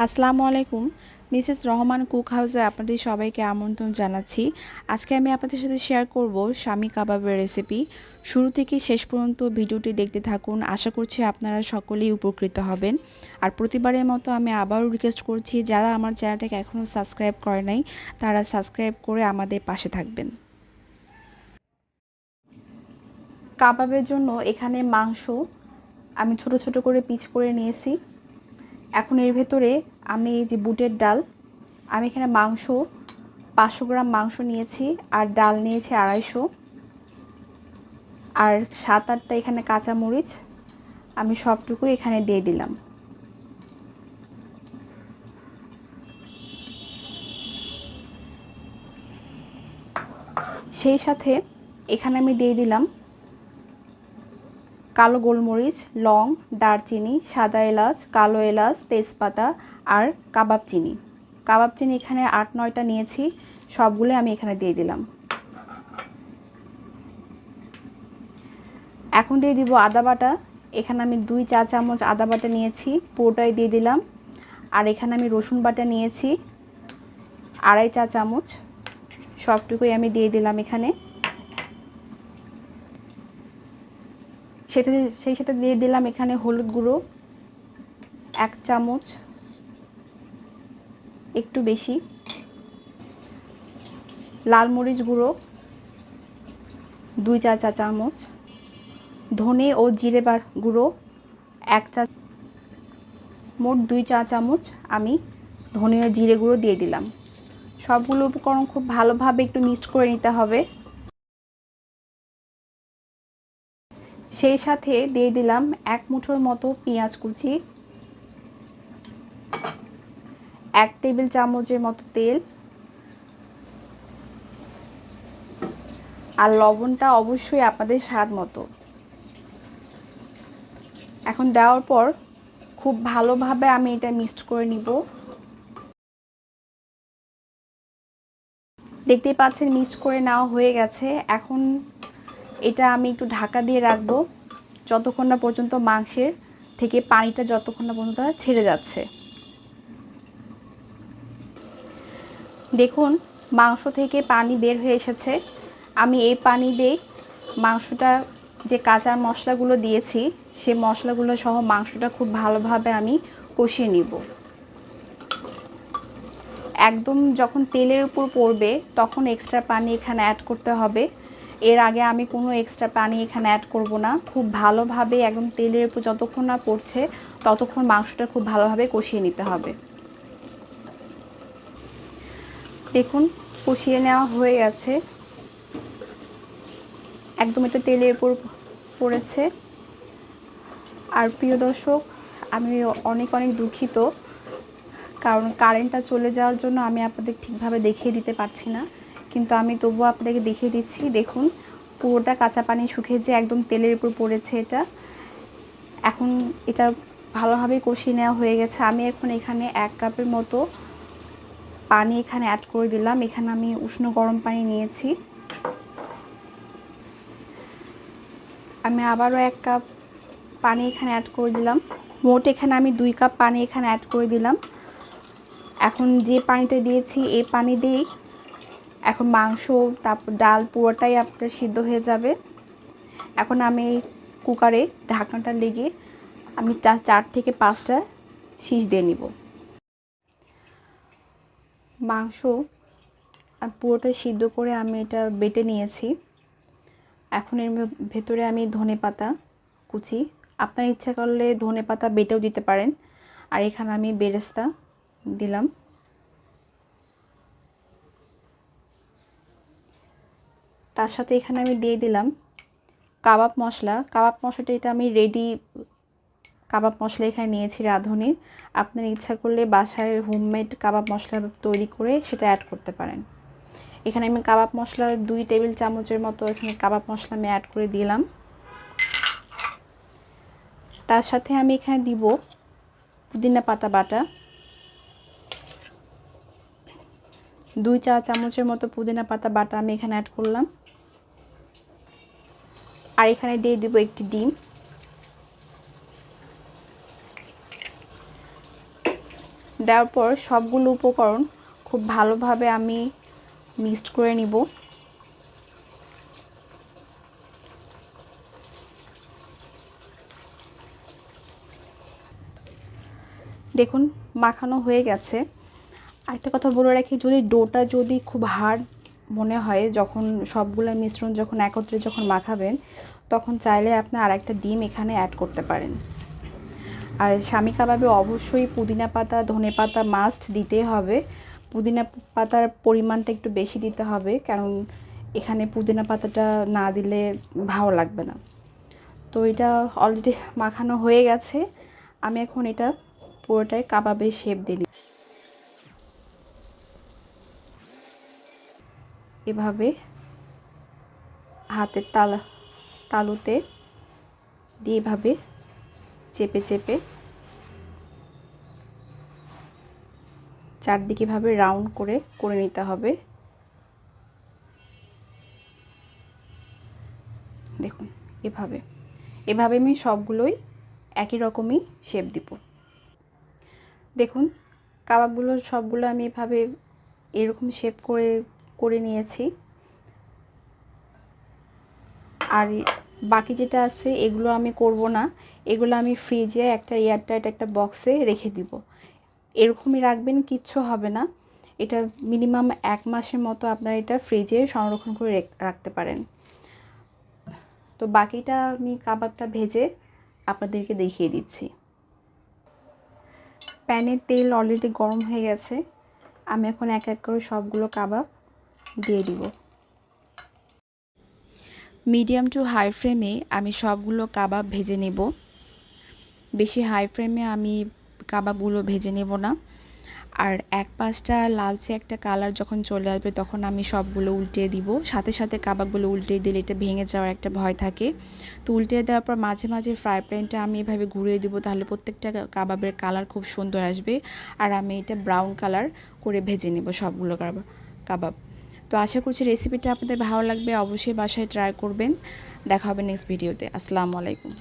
আসসালামু আলাইকুম। Mrs Rahman cook হাউসে আপনাদের সবাইকে আমন্ত্রণ জানাচ্ছি। আজকে আমি আপনাদের সাথে শেয়ার করব স্বামী কাবাবের রেসিপি শুরু থেকে শেষ পর্যন্ত ভিডিওটি দেখতে থাকুন। আশা করছি আপনারা সকলেই উপকৃত হবেন। আর প্রতিবারের মতো আমি আবারও রিকোয়েস্ট করছি, যারা আমার চ্যানেলটাকে এখনও সাবস্ক্রাইব করে নাই, তারা সাবস্ক্রাইব করে আমাদের পাশে থাকবেন। কাবাবের জন্য এখানে মাংস আমি ছোট ছোট করে পিচ করে নিয়েছি। এখন এর ভেতরে আমি এই যে বুটের ডাল, আমি এখানে মাংস, পাঁচশো গ্রাম মাংস নিয়েছি আর ডাল নিয়েছি আড়াইশো। আর সাত আটটা এখানে কাঁচা মরিচ আমি সবটুকু এখানে দিয়ে দিলাম। সেই সাথে এখানে আমি দিয়ে দিলাম কালো গোলমরিচ, লং, দারচিনি, সাদা এলাচ, কালো এলাচ, তেজপাতা আর কাবাব চিনি। কাবাব চিনি এখানে আট, নয়টা নিয়েছি সবগুলো আমি এখানে দিয়ে দিলাম। এখন দিয়ে দিব আদা বাটা। এখানে আমি দুই চা চামচ আদা বাটা নিয়েছি, পুরোটাই দিয়ে দিলাম। আর এখানে আমি রসুন বাটা নিয়েছি, আড়াই চা চামচ। সবটুকুই আমি দিয়ে দিলাম এখানে। সেটা সেই সাথে দিয়ে দিলাম এখানে হলুদ গুঁড়ো, এক চামচ, একটু বেশি, লাল মরিচ গুঁড়ো, দুই চা চা চামচ, ধনে ও জিরে বার গুঁড়ো, এক চা, মোট দুই চা চামচ আমি ধনে ও জিরে গুঁড়ো দিয়ে দিলাম। সবগুলো উপকরণ খুব ভালোভাবে একটু মিক্সড করে নিতে হবে। সেই সাথে দিয়ে দিলাম এক মুঠোর মতো পেঁয়াজ কুচি, এক টেবিল চামচের মতো তেল আর লবণটা অবশ্যই আপনাদের স্বাদ মতো। এখন দেওয়ার পর খুব ভালোভাবে আমি এটা মিক্সড করে নিব। দেখতেই পাচ্ছেন মিক্সড করে নেওয়া হয়ে গেছে। এখন এটা আমি একটু ঢাকা দিয়ে রাখব যতক্ষণ না পর্যন্ত মাংসের থেকে পানিটা যতক্ষণ না পর্যন্ত ছেড়ে যাচ্ছে। দেখুন, মাংস থেকে পানি বের হয়ে এসেছে। আমি এই পানি দিয়ে মাংসটা, যে কাঁচা মশলাগুলো দিয়েছি, সে মশলাগুলো সহ মাংসটা খুব ভালোভাবে আমি কষিয়ে নিব। একদম যখন তেলের উপর পড়বে, তখন এক্সট্রা পানি এখানে অ্যাড করতে হবে। এর আগে আমি কোনো এক্সট্রা পানি এখানে অ্যাড করব না। খুব ভালোভাবে একদম তেলের উপর যতক্ষণ না পড়ছে, ততক্ষণ মাংসটা খুব ভালোভাবে কষিয়ে নিতে হবে। দেখুন, কষিয়ে নেওয়া হয়ে গেছে। একদম এটা তেলের উপর পড়েছে। আর প্রিয় দর্শক, আমি অনেক অনেক দুঃখিত, কারণ কারেন্টটা চলে যাওয়ার জন্য আমি আপনাদের ঠিকভাবে দেখিয়ে দিতে পারছি না। কিন্তু আমি তবুও আপনাদেরকে দেখিয়ে দিচ্ছি, দেখুন, পুরোটা কাঁচা পানি শুকিয়ে যে একদম তেলের উপর পড়েছে এটা। এখন এটা ভালোভাবে কষিয়ে নেওয়া হয়ে গেছে। আমি এখন এখানে এক কাপের মতো পানি এখানে অ্যাড করে দিলাম। এখানে আমি উষ্ণ গরম পানি নিয়েছি। আমি আবারও এক কাপ পানি এখানে অ্যাড করে দিলাম। মোট এখানে আমি দুই কাপ পানি এখানে অ্যাড করে দিলাম। এখন যে পানিটা দিয়েছি, এই পানি দিয়েই এখন মাংস, তারপর ডাল পুরোটাই আপনার সিদ্ধ হয়ে যাবে। এখন আমি কুকারে ঢাকনাটা লেগে আমি চার থেকে পাঁচটা শীষ দিয়ে নিব। মাংস পুরোটা সিদ্ধ করে আমি এটা বেটে নিয়েছি। এখন এর ভেতরে আমি ধনে পাতা কুচি। আপনার ইচ্ছা করলে ধনে পাতা বেটেও দিতে পারেন। আর এখানে আমি বেরেস্তা দিলাম। তার সাথে এখানে আমি দিয়ে দিলাম কাবাব মশলা। কাবাব মশলাটা এটা আমি রেডি কাবাব মশলা এখানে নিয়েছি রাঁধুনির আপনার ইচ্ছা করলে বাসায় হোমমেড কাবাব মশলা তৈরি করে সেটা অ্যাড করতে পারেন। এখানে আমি কাবাব মশলা দুই টেবিল চামচের মতো এখানে কাবাব মশলা আমি অ্যাড করে দিলাম। তার সাথে আমি এখানে দিব পুদিনা পাতা বাটা। দুই চা চামচের মতো পুদিনা পাতা বাটা আমি এখানে অ্যাড করলাম। আর এখানে দিয়ে দিব একটি ডিম। দেওয়ার পর সবগুলো উপকরণ খুব ভালোভাবে আমি মিক্সড করে নিব। দেখুন, মাখানো হয়ে গেছে। আরেকটা কথা বলে রাখি, যদি ডোটা যদি খুব হার্ড মনে হয় যখন সবগুলো মিশ্রণ যখন একত্রে যখন মাখাবেন, তখন চাইলে আপনি আরেকটা ডিম এখানে অ্যাড করতে পারেন। আর স্বামী কাবাবে অবশ্যই পুদিনা পাতা, ধনে পাতা মাস্ট দিতেই হবে। পুদিনা পাতার পরিমাণটা একটু বেশি দিতে হবে, কারণ এখানে পুদিনা পাতাটা না দিলে ভালো লাগবে না। তো এটা অলরেডি মাখানো হয়ে গেছে। আমি এখন এটা পুরোটাই কাবাবে শেপ দিই এভাবে হাতের তালা, তালুতে দিয়ে এভাবে চেপে চেপে চারদিকে ভাবে রাউন্ড করে করে নিতে হবে। দেখুন, এভাবে। এভাবে আমি সবগুলোই একই রকমই শেপ দিব। দেখুন, কাবাবগুলো সবগুলো আমি এভাবে এরকম শেপ করে করে নিয়েছি। আর বাকি যেটা আছে, এগুলো আমি করব না। এগুলো আমি ফ্রিজে একটা এয়ারটাইট একটা বক্সে রেখে দিব। এরকমই রাখবেন, কিচ্ছু হবে না। এটা মিনিমাম এক মাসের মতো আপনারা এটা ফ্রিজে সংরক্ষণ করে রাখতে পারেন। তো বাকিটা আমি কাবাবটা ভেজে আপনাদেরকে দেখিয়ে দিচ্ছি। প্যানের তেল অলরেডি গরম হয়ে গেছে। আমি এখন এক এক করে সবগুলো কাবাব দিয়ে দিব। মিডিয়াম টু হাই ফ্লেমে আমি সবগুলো কাবাব ভেজে নেব। বেশি হাই ফ্লেমে আমি কাবাবগুলো ভেজে নেব না। আর এক পাশটা লালচে একটা কালার যখন চলে আসবে তখন আমি সবগুলো উল্টে দিব। সাথে সাথে কাবাবগুলো উল্টে দিলে এটা ভেঙে যাওয়ার একটা ভয় থাকে। তো উল্টে দেওয়ার পর মাঝে মাঝে ফ্রাই প্যানটা আমি এভাবে ঘুরিয়ে দিব তাহলে প্রত্যেকটা কাবাবের কালার খুব সুন্দর আসবে। আর আমি এটা ব্রাউন কালার করে ভেজে নেব সবগুলো কাবাব কাবাব। তো আশা করছি রেসিপিটা আপনাদের ভালো লাগবে। অবশ্যই বাসায় ট্রাই করবেন। দেখা হবে নেক্সট ভিডিওতে আসসালামু আলাইকুম।